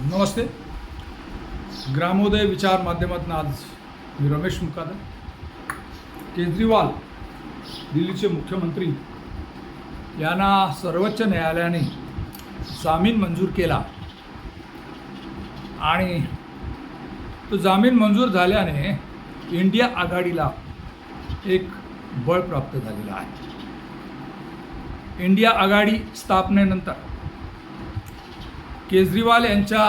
नमस्ते। ग्रामोदय विचार माध्यमातून आज मी रमेश मुकादर। केजरीवाल दिल्लीचे मुख्यमंत्री यांना सर्वोच्च न्यायालयाने जामीन मंजूर केला आणि तो जामीन मंजूर झाल्याने इंडिया आघाडीला एक बळ प्राप्त झालेलं आहे. इंडिया आघाडी स्थापनेनंतर केजरीवाल यांच्या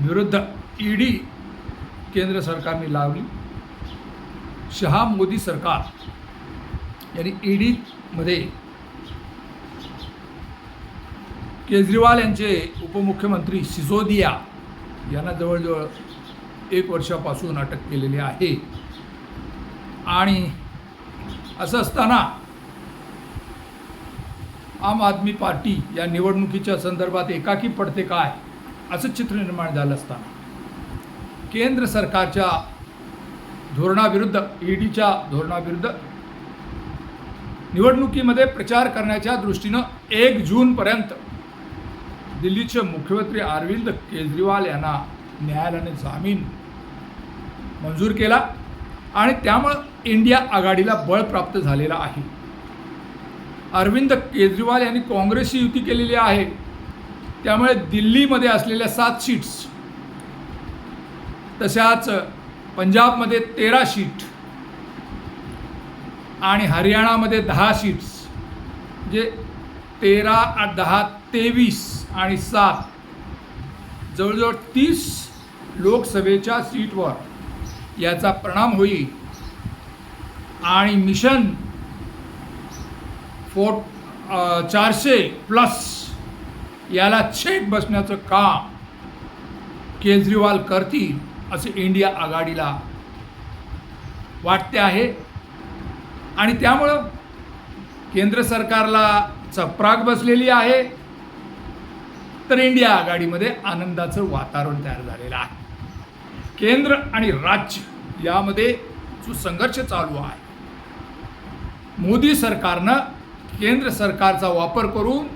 विरुद्ध ईडी केंद्र सरकारने लावली. शहा मोदी सरकार यांनी ईडीमध्ये केजरीवाल यांचे उपमुख्यमंत्री सिसोदिया यांना जवळजवळ एक वर्षापासून अटक केलेली आहे. आणि असं असताना आम आदमी पार्टी या निवडणुकीच्या संदर्भात एकाकी पडते काय असं चित्र निर्माण झालं असताना. केंद्र सरकारच्या धोरणाविरुद्ध ईडीच्या धोरणाविरुद्ध निवडणुकीमध्ये प्रचार करण्याच्या दृष्टीनं एक जूनपर्यंत दिल्लीचे मुख्यमंत्री अरविंद केजरीवाल यांना न्यायालयाने जामीन मंजूर केला आणि त्यामुळं इंडिया आघाडीला बळ प्राप्त झालेलं आहे. अरविंद केजरीवाल यांनी काँग्रेसशी युती केलेली आहे. त्यामुळे दिल्लीमध्ये असलेल्या सात सीट्स तशाच पंजाबमध्ये तेरा सीट आणि हरियाणामध्ये दहा सीट्स जे तेरा आठ दहा तेवीस आणि सात जवळजवळ तीस लोकसभेच्या सीटवर याचा परिणाम होईल. आणि मिशन फोर चारशे प्लस याला छेट बसण्याचं काम केजरीवाल करतील असे इंडिया आघाडीला वाटते आहे. आणि त्यामुळं केंद्र सरकारला चपराक बसलेली आहे. तर इंडिया आघाडीमध्ये आनंदाचं वातावरण तयार झालेलं आहे. केंद्र आणि राज्य यामध्ये जो संघर्ष चालू आहे. मोदी सरकारनं केंद्र सरकारचा वापर करून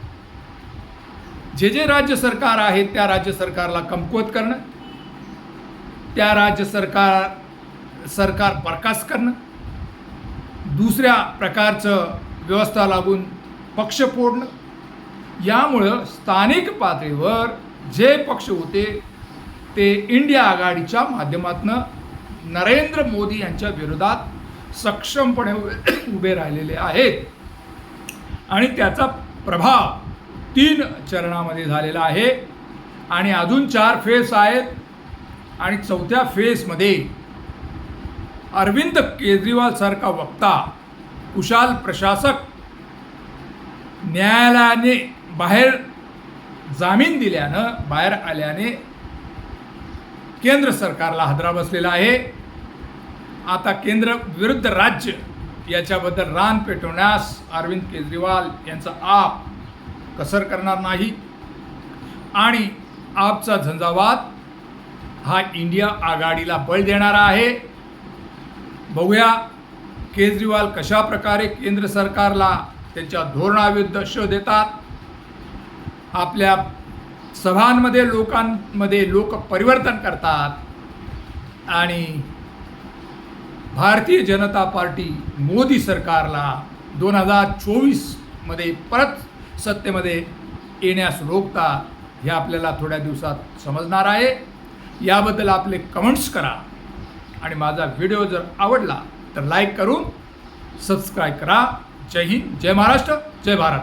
जे जे राज्य सरकार आहेत त्या राज्य सरकारला कमकुवत करणं त्या राज्य सरकार सरकार बरखास्त करणं दुसऱ्या प्रकारचं व्यवस्था लागून पक्ष फोडणं यामुळं स्थानिक पातळीवर जे पक्ष होते ते इंडिया आघाडीच्या माध्यमातून नरेंद्र मोदी यांच्या विरोधात सक्षमपणे उभे उभे राहिलेले आहेत. आणि त्याचा प्रभाव तीन चरणामध्ये झालेला आहे. आणि अजून चार फेस आहेत. आणि चौथ्या फेसमध्ये अरविंद केजरीवालसारखा वक्ता कुशाल प्रशासक न्यायालयाने बाहेर जामीन दिल्यानं बाहेर आल्याने केंद्र सरकारला हादरा बसलेला आहे. आता केंद्र विरुद्ध राज्य याच्याबद्दल रान पेटवण्यास अरविंद केजरीवाल यांचा आप कसर करणार नाही. आणि आपचा झंझावात हा इंडिया आघाडीला बळ देणारा आहे. बघूया केजरीवाल कशा प्रकारे केंद्र सरकारला त्यांच्या धोरणाविरुद्ध शो देतात. आपल्या सभांमध्ये लोकांमध्ये लोक परिवर्तन करतात. आणि भारतीय जनता पार्टी मोदी सरकारला दोन हजार चोवीसमध्ये परत सत्तेमध्ये येण्यास रोखता हे आपल्याला थोड्या दिवसात समजणार आहे. याबद्दल आपले कमेंट्स करा. आणि माझा व्हिडिओ जर आवडला तर लाईक करून सबस्क्राईब करा. जय हिंद जय महाराष्ट्र जय भारत.